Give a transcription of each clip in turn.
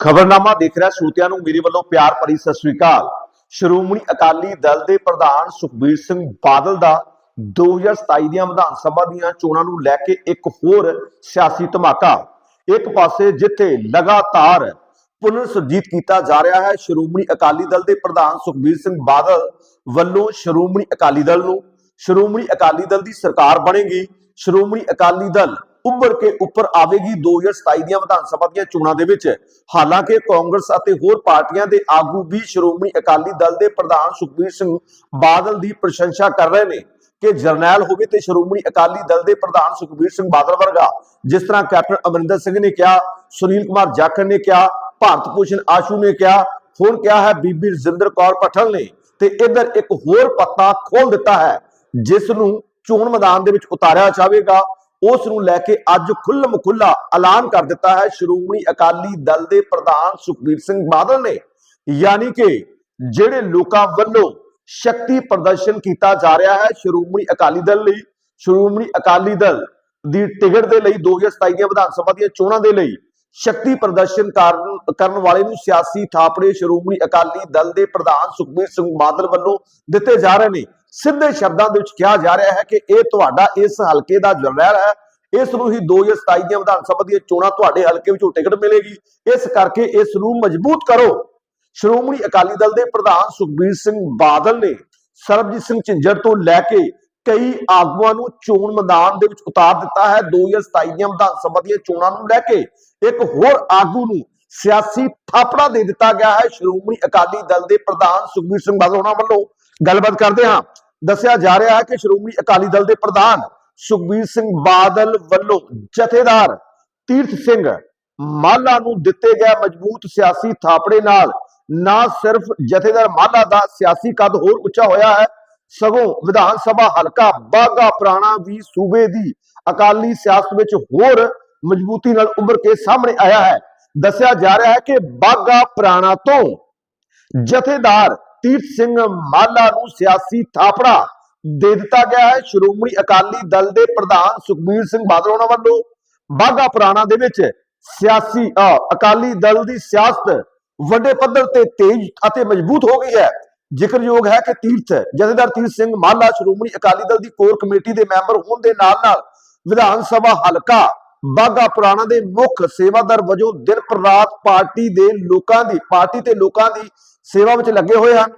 ਖਬਰਨਾਮਾ ਦੇਖ ਰਿਹਾ ਸਰੋਤਿਆਂ ਨੂੰ ਮੇਰੇ ਵੱਲੋਂ ਪਿਆਰ ਭਰੀ ਸਤਿ ਸ੍ਰੀ ਅਕਾਲ। ਸ਼੍ਰੋਮਣੀ ਅਕਾਲੀ ਦਲ ਦੇ ਪ੍ਰਧਾਨ ਸੁਖਬੀਰ ਸਿੰਘ ਬਾਦਲ ਦਾ 2027 ਦੀਆਂ ਵਿਧਾਨ ਸਭਾ ਦੀਆਂ ਚੋਣਾਂ ਨੂੰ ਲੈ ਕੇ ਇੱਕ ਹੋਰ ਸਿਆਸੀ ਧਮਾਕਾ। ਇੱਕ ਪਾਸੇ ਜਿੱਥੇ ਲਗਾਤਾਰ ਪੁਨਰ ਸੁਰਜੀਤ ਕੀਤਾ ਜਾ ਰਿਹਾ ਹੈ, ਸ਼੍ਰੋਮਣੀ ਅਕਾਲੀ ਦਲ ਦੇ ਪ੍ਰਧਾਨ ਸੁਖਬੀਰ ਸਿੰਘ ਬਾਦਲ ਵੱਲੋਂ ਸ਼੍ਰੋਮਣੀ ਅਕਾਲੀ ਦਲ ਨੂੰ ਸ਼੍ਰੋਮਣੀ ਅਕਾਲੀ ਦਲ ਦੀ ਸਰਕਾਰ ਬਣੇਗੀ। ਸ਼੍ਰੋਮਣੀ ਅਕਾਲੀ ਦਲ ਉੱਭਰ ਕੇ ਉੱਪਰ ਆਵੇਗੀ 2027 ਦੀਆਂ ਵਿਧਾਨ ਸਭਾ ਦੀਆਂ ਚੋਣਾਂ ਦੇ ਵਿੱਚ। ਹਾਲਾਂਕਿ ਕਾਂਗਰਸ ਅਤੇ ਹੋਰ ਪਾਰਟੀਆਂ ਦੇ ਆਗੂ ਵੀ ਸ਼੍ਰੋਮਣੀ ਅਕਾਲੀ ਦਲ ਦੇ ਪ੍ਰਧਾਨ ਸੁਖਬੀਰ ਸਿੰਘ ਬਾਦਲ ਦੀ ਪ੍ਰਸ਼ੰਸਾ ਕਰ ਰਹੇ ਨੇ ਕਿ ਜਰਨੈਲ ਹੋਵੇ ਤੇ ਸ਼੍ਰੋਮਣੀ ਅਕਾਲੀ ਦਲ ਦੇ ਪ੍ਰਧਾਨ ਸੁਖਬੀਰ ਸਿੰਘ ਬਾਦਲ ਵਰਗਾ। ਜਿਸ ਤਰ੍ਹਾਂ ਕੈਪਟਨ ਅਮਰਿੰਦਰ ਸਿੰਘ ਨੇ ਕਿਹਾ, ਸੁਨੀਲ ਕੁਮਾਰ ਜਾਖੜ ਨੇ ਕਿਹਾ, ਭਾਰਤ ਭੂਸ਼ਣ ਆਸ਼ੂ ਨੇ ਕਿਹਾ, ਹੁਣ ਕਿਹਾ ਹੈ ਬੀਬੀ ਰਜਿੰਦਰ ਕੌਰ ਪਠਲ ਨੇ ਤੇ ਇਧਰ ਇੱਕ ਹੋਰ ਪੱਤਾ ਖੋਲ ਦਿੱਤਾ ਹੈ, ਜਿਸ ਨੂੰ ਚੋਣ ਮੈਦਾਨ ਦੇ ਵਿੱਚ ਉਤਾਰਿਆ ਜਾਵੇਗਾ। ਉਸ ਨੂੰ ਲੈ ਕੇ ਅੱਜ ਖੁੱਲਮ ਖੁੱਲਾ ਐਲਾਨ ਕਰ ਦਿੱਤਾ ਹੈ। ਸ਼੍ਰੋਮਣੀ ਅਕਾਲੀ ਦਲ ਦੇ ਪ੍ਰਧਾਨ ਸੁਖਬੀਰ ਸਿੰਘ ਬਾਦਲ ਨੇ। ਯਾਨੀ ਕਿ ਜਿਹੜੇ ਲੋਕਾਂ ਵੱਲੋਂ ਸ਼ਕਤੀ ਪ੍ਰਦਰਸ਼ਨ ਕੀਤਾ ਜਾ ਰਿਹਾ ਹੈ ਸ਼੍ਰੋਮਣੀ ਅਕਾਲੀ ਦਲ ਲਈ, ਸ਼੍ਰੋਮਣੀ ਅਕਾਲੀ ਦਲ ਦੀ ਟਿਕਟ ਦੇ ਲਈ 2027 ਦੀਆਂ ਵਿਧਾਨ ਸਭਾ ਦੀਆਂ ਚੋਣਾਂ ਦੇ ਲਈ ਸ਼ਕਤੀ ਪ੍ਰਦਰਸ਼ਨ ਕਰਨ ਕਰਨ ਵਾਲੇ ਨੂੰ ਸਿਆਸੀ ਥਾਪੜੇ ਸ਼੍ਰੋਮਣੀ ਅਕਾਲੀ ਦਲ ਦੇ ਪ੍ਰਧਾਨ ਸੁਖਬੀਰ ਸਿੰਘ ਬਾਦਲ ਵੱਲੋਂ ਦਿੱਤੇ ਜਾ ਰਹੇ ਨੇ। ਸਿੱਧੇ ਸ਼ਬਦਾਂ ਦੇ ਵਿੱਚ ਕਿਹਾ ਜਾ ਰਿਹਾ ਹੈ ਕਿ ਇਹ ਤੁਹਾਡਾ ਇਸ ਹਲਕੇ ਦਾ ਜਰਨੈਲ ਹੈ। ਇਸ ਨੂੰ ਹੀ 2027 ਦੀਆਂ ਵਿਧਾਨ ਸਭਾ ਦੀਆਂ ਚੋਣਾਂ ਤੁਹਾਡੇ ਹਲਕੇ ਵਿੱਚੋਂ ਟਿਕਟ ਮਿਲੇਗੀ। ਇਸ ਕਰਕੇ ਇਸ ਨੂੰ ਮਜ਼ਬੂਤ ਕਰੋ। ਸ਼੍ਰੋਮਣੀ ਅਕਾਲੀ ਦਲ ਦੇ ਪ੍ਰਧਾਨ ਸੁਖਬੀਰ ਸਿੰਘ ਬਾਦਲ ਨੇ ਸਰਬਜੀਤ ਸਿੰਘ ਝਿੰਜਰ ਤੋਂ ਲੈ ਕੇ ਕਈ ਆਗੂਆਂ ਨੂੰ ਚੋਣ ਮੈਦਾਨ ਦੇ ਵਿੱਚ ਉਤਾਰ ਦਿੱਤਾ ਹੈ। 2027 ਦੀਆਂ ਵਿਧਾਨ ਸਭਾ ਦੀਆਂ ਚੋਣਾਂ ਨੂੰ ਲੈ ਕੇ ਇੱਕ ਹੋਰ ਆਗੂ ਨੂੰ ਸਿਆਸੀ ਥਾਪੜਾ ਦੇ ਦਿੱਤਾ ਗਿਆ ਹੈ। ਸ਼੍ਰੋਮਣੀ ਅਕਾਲੀ ਦਲ ਦੇ ਪ੍ਰਧਾਨ ਸੁਖਬੀਰ ਸਿੰਘ ਬਾਦਲ ਉਹਨਾਂ ਵੱਲੋਂ ਗੱਲਬਾਤ ਕਰਦੇ ਹਾਂ। ਦੱਸਿਆ ਜਾ ਰਿਹਾ ਹੈ ਕਿ ਸ਼੍ਰੋਮਣੀ ਅਕਾਲੀ ਦਲ ਦੇ ਪ੍ਰਧਾਨ ਸੁਖਬੀਰ ਸਿੰਘ ਬਾਦਲ ਵੱਲੋਂ ਜਥੇਦਾਰ ਤੀਰਥ ਸਿੰਘ ਮਾਲਾ ਨੂੰ ਦਿੱਤੇ ਗਏ ਮਜ਼ਬੂਤ ਸਿਆਸੀ ਥਾਪੜੇ ਨਾਲ ਨਾ ਸਿਰਫ ਜਥੇਦਾਰ ਮਾਲਾ ਦਾ ਸਿਆਸੀ ਕੱਦ ਹੋਰ ਉੱਚਾ ਹੋਇਆ ਹੈ, ਸਗੋਂ ਵਿਧਾਨ ਸਭਾ ਹਲਕਾ ਬਾਗਾ ਪੁਰਾਣਾ ਵੀ ਸੂਬੇ ਦੀ ਅਕਾਲੀ ਸਿਆਸਤ ਵਿੱਚ ਹੋਰ ਮਜ਼ਬੂਤੀ ਨਾਲ ਉਭਰ ਕੇ ਸਾਹਮਣੇ ਆਇਆ ਹੈ। ਦੱਸਿਆ ਜਾ ਰਿਹਾ ਹੈ ਕਿ ਬਾਗਾ ਪੁਰਾਣਾ ਤੋਂ ਜਥੇਦਾਰ ਤੀਰਥ ਸਿੰਘ ਮਾਲਾ ਨੂੰ ਸਿਆਸੀ ਥਾਪੜਾ ਦੇ ਦਿੱਤਾ ਗਿਆ ਹੈ। ਸ਼੍ਰੋਮਣੀ ਅਕਾਲੀ ਦਲ ਦੇ ਪ੍ਰਧਾਨ ਸੁਖਬੀਰ ਸਿੰਘ ਬਾਦਲ ਉਹਨਾਂ ਵੱਲੋਂ ਬਾਗਾ ਪੁਰਾਣਾ ਦੇ ਵਿੱਚ ਸਿਆਸੀ ਅਕਾਲੀ ਦਲ ਦੀ ਸਿਆਸਤ ਵੱਡੇ ਪੱਧਰ ਤੇ ਤੇਜ਼ ਅਤੇ ਮਜ਼ਬੂਤ ਹੋ ਗਈ ਹੈ। ਜ਼ਿਕਰਯੋਗ ਹੈ ਕਿ ਤੀਰਥ, ਜਥੇਦਾਰ ਤੀਰਥ ਸਿੰਘ ਮਾਲਾ ਸ਼੍ਰੋਮਣੀ ਅਕਾਲੀ ਦਲ ਦੀ ਕੋਰ ਕਮੇਟੀ ਦੇ ਮੈਂਬਰ ਹੋਣ ਦੇ ਨਾਲ ਨਾਲ ਵਿਧਾਨ ਸਭਾ ਹਲਕਾ ਬਾਗਾ ਪੁਰਾਣਾ ਦੇ ਮੁੱਖ ਸੇਵਾਦਾਰ ਵਜੋਂ ਦਿਨ ਪਰ ਰਾਤ ਪਾਰਟੀ ਦੇ ਲੋਕਾਂ ਦੀ, ਪਾਰਟੀ ਤੇ ਲੋਕਾਂ ਦੀ ਸੇਵਾ ਵਿੱਚ ਲੱਗੇ ਹੋਏ ਹਨ।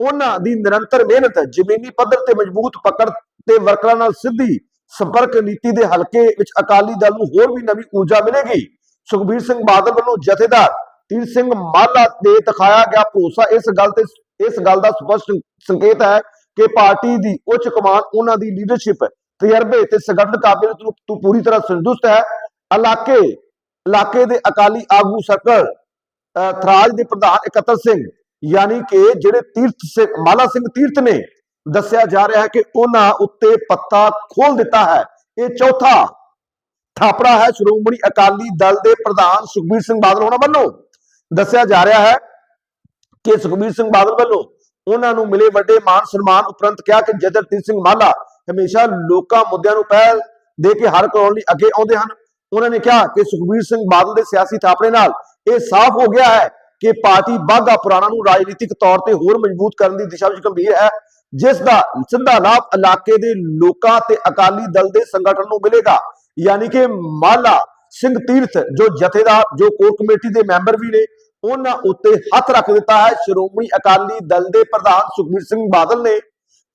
ਉਹਨਾਂ ਦੀ ਨਿਰੰਤਰ ਮਿਹਨਤ, ਜ਼ਮੀਨੀ ਪੱਧਰ ਤੇ ਮਜ਼ਬੂਤ ਪਕੜ ਤੇ ਵਰਕਰਾਂ ਨਾਲ ਸਿੱਧੀ ਸੰਪਰਕ ਨੀਤੀ ਦੇ ਹਲਕੇ ਵਿੱਚ ਅਕਾਲੀ ਦਲ ਨੂੰ ਹੋਰ ਵੀ ਨਵੀਂ ਊਰਜਾ ਮਿਲੇਗੀ। ਸੁਖਬੀਰ ਸਿੰਘ ਬਾਦਲ ਵੱਲੋਂ ਜਥੇਦਾਰ ਤੀਰ ਸਿੰਘ ਮਾਲਾ ਤੇ ਦਿਖਾਇਆ ਗਿਆ ਭਰੋਸਾ। ਇਸ ਗੱਲ ਤੇ, ਇਸ ਗੱਲ ਦਾ ਸਪਸ਼ਟ ਸੰਕੇਤ ਹੈ ਕਿ ਪਾਰਟੀ ਦੀ ਉੱਚ ਕਮਾਨ, ਉਹਨਾਂ ਦੀ ਲੀਡਰਸ਼ਿਪ ਤਜਰਬੇ ਤੇ ਸੰਗਠਨ ਕਾਬਲੀਅਤ ਨੂੰ ਤੋਂ ਪੂਰੀ ਤਰ੍ਹਾਂ ਸੰਤੁਸ਼ਟ ਹੈ। ਇਲਾਕੇ ਇਲਾਕੇ ਦੇ ਅਕਾਲੀ ਆਗੂ ਸਰਕਲ ਥਰਾਜ ਦੇ ਪ੍ਰਧਾਨ ਇਕੱਤਰ ਸਿੰਘ, ਯਾਨੀ ਕਿ ਜਿਹੜੇ ਤੀਰਥ ਸਿੰਘ, ਮਾਲਾ ਸਿੰਘ ਤੀਰਥ ਨੇ ਦੱਸਿਆ ਜਾ ਰਿਹਾ ਹੈ ਕਿ ਉਹਨਾਂ ਉੱਤੇ ਪੱਤਾ ਖੋਲ ਦਿੱਤਾ ਹੈ। ਇਹ ਚੌਥਾ ਥਾਪੜਾ ਹੈ ਸ਼੍ਰੋਮਣੀ ਅਕਾਲੀ ਦਲ ਦੇ ਪ੍ਰਧਾਨ ਸੁਖਬੀਰ ਸਿੰਘ ਬਾਦਲ ਉਹਨਾਂ ਵੱਲੋਂ। ਦੱਸਿਆ ਜਾ ਰਿਹਾ ਹੈ ਕਿ ਸੁਖਬੀਰ ਸਿੰਘ ਬਾਦਲ ਵੱਲੋਂ ਉਹਨਾਂ ਨੂੰ ਮਿਲੇ ਵੱਡੇ ਮਾਨ ਸਨਮਾਨ ਉਪਰੰਤ ਕਿਹਾ ਕਿ ਜਦਰਤੀਰ ਸਿੰਘ ਮਾਲਾ ਹਮੇਸ਼ਾ ਲੋਕਾਂ ਮੁੱਦਿਆਂ ਨੂੰ ਪਹਿਲ ਦੇ ਕੇ ਹਰ ਕਰਾਉਣ ਲਈ ਅੱਗੇ ਆਉਂਦੇ ਹਨ। ਉਹਨਾਂ ਨੇ ਕਿਹਾ ਕਿ ਸੁਖਬੀਰ ਸਿੰਘ ਬਾਦਲ ਦੇ ਸਿਆਸੀ ਥਾਪੜੇ ਨਾਲ ਇਹ ਸਾਫ਼ ਹੋ ਗਿਆ ਹੈ ਕਿ ਪਾਰਟੀ ਬਾਗਾ ਪੁਰਾਣਾ ਨੂੰ ਰਾਜਨੀਤਿਕ ਤੌਰ ਤੇ ਹੋਰ ਮਜ਼ਬੂਤ ਕਰਨ ਦੀ ਦਿਸ਼ਾ ਵਿੱਚ ਗੰਭੀਰ ਹੈ, ਜਿਸ ਦਾ ਸਿੱਧਾ ਲਾਭ ਇਲਾਕੇ ਦੇ ਲੋਕਾਂ ਤੇ ਅਕਾਲੀ ਦਲ ਦੇ ਸੰਗਠਨ ਨੂੰ ਮਿਲੇਗਾ। ਯਾਨੀ ਕਿ ਮਾਲਾ ਸਿੰਘ ਤੀਰਥ, ਜੋ ਜਥੇਦਾਰ, ਜੋ ਕੋਰ ਕਮੇਟੀ ਦੇ ਮੈਂਬਰ ਵੀ ਨੇ, ਉਹਨਾਂ ਉੱਤੇ ਹੱਥ ਰੱਖ ਦਿੱਤਾ ਹੈ। ਸ਼੍ਰੋਮਣੀ ਅਕਾਲੀ ਦਲ ਦੇ ਪ੍ਰਧਾਨ ਸੁਖਬੀਰ ਸਿੰਘ ਬਾਦਲ ਨੇ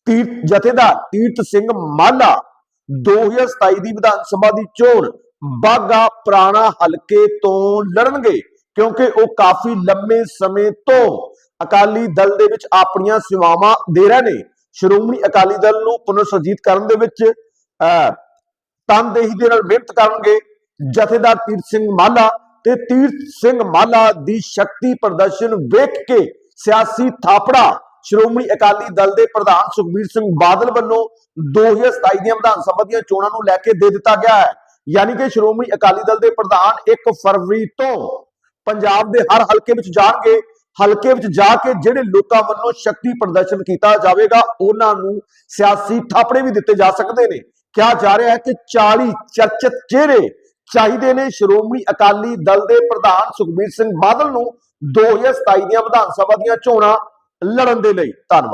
ਤੀਰਥ ਜਥੇਦਾਰ ਤੀਰਥ ਸਿੰਘ ਮਾਲਾ 2027 ਦੀ ਵਿਧਾਨ ਸਭਾ ਦੀ ਚੋਣ ਬਾਗਾ ਪੁਰਾਣਾ ਹਲਕੇ ਤੋਂ ਲੜਨਗੇ ਕਿਉਂਕਿ ਉਹ ਕਾਫੀ ਲੰਮੇ ਸਮੇਂ ਤੋਂ ਅਕਾਲੀ ਦਲ ਦੇ ਵਿੱਚ ਆਪਣੀਆਂ ਸੇਵਾਵਾਂ ਦੇ ਰਹੇ ਨੇ। ਸ਼੍ਰੋਮਣੀ ਅਕਾਲੀ ਦਲ ਨੂੰ ਪੁਨਰ ਸੁਰਜੀਤ ਕਰਨ ਦੇ ਵਿੱਚ ਅਹ, ਤਨਦੇਹੀ ਦੇ ਨਾਲ ਮਿਹਨਤ ਕਰਨਗੇ ਜਥੇਦਾਰ ਤੀਰਥ ਸਿੰਘ ਮਾਲਾ ਤੇ ਤੀਰਥ ਸਿੰਘ ਮਾਲਾ ਦੀ ਸ਼ਕਤੀ ਪ੍ਰਦਰਸ਼ਨ ਵੇਖ ਕੇ ਸਿਆਸੀ ਥਾਪੜਾ ਸ਼੍ਰੋਮਣੀ ਅਕਾਲੀ ਦਲ ਦੇ ਪ੍ਰਧਾਨ ਸੁਖਬੀਰ ਸਿੰਘ ਬਾਦਲ ਵੱਲੋਂ 2027 ਦੀਆਂ ਵਿਧਾਨ ਸਭਾ ਦੀਆਂ ਚੋਣਾਂ ਨੂੰ ਲੈ ਕੇ ਦੇ ਦਿੱਤਾ ਗਿਆ ਹੈ। ਯਾਨੀ ਕਿ ਸ਼੍ਰੋਮਣੀ ਅਕਾਲੀ ਦਲ ਦੇ ਪ੍ਰਧਾਨ 1 ਫਰਵਰੀ ਤੋਂ ਪੰਜਾਬ ਦੇ ਹਰ ਹਲਕੇ ਵਿੱਚ ਜਾਣਗੇ। ਹਲਕੇ ਵਿੱਚ ਜਾ ਕੇ ਜਿਹੜੇ ਲੋਕਾਂ ਵੱਲੋਂ ਸ਼ਕਤੀ ਪ੍ਰਦਰਸ਼ਨ ਕੀਤਾ ਜਾਵੇਗਾ, ਉਹਨਾਂ ਨੂੰ ਸਿਆਸੀ ਥਾਪੜੇ ਵੀ ਦਿੱਤੇ ਜਾ ਸਕਦੇ ਨੇ। ਕਿਹਾ ਜਾ ਰਿਹਾ ਹੈ ਕਿ 40 ਚਰਚਿਤ ਚਿਹਰੇ ਚਾਹੀਦੇ ਨੇ ਸ਼੍ਰੋਮਣੀ ਅਕਾਲੀ ਦਲ ਦੇ ਪ੍ਰਧਾਨ ਸੁਖਬੀਰ ਸਿੰਘ ਬਾਦਲ ਨੂੰ 2027 ਦੀਆਂ ਵਿਧਾਨ ਸਭਾ ਦੀਆਂ ਚੋਣਾਂ। ਲੜਨ ਦੇ ਲਈ ਧੰਨਵਾਦ।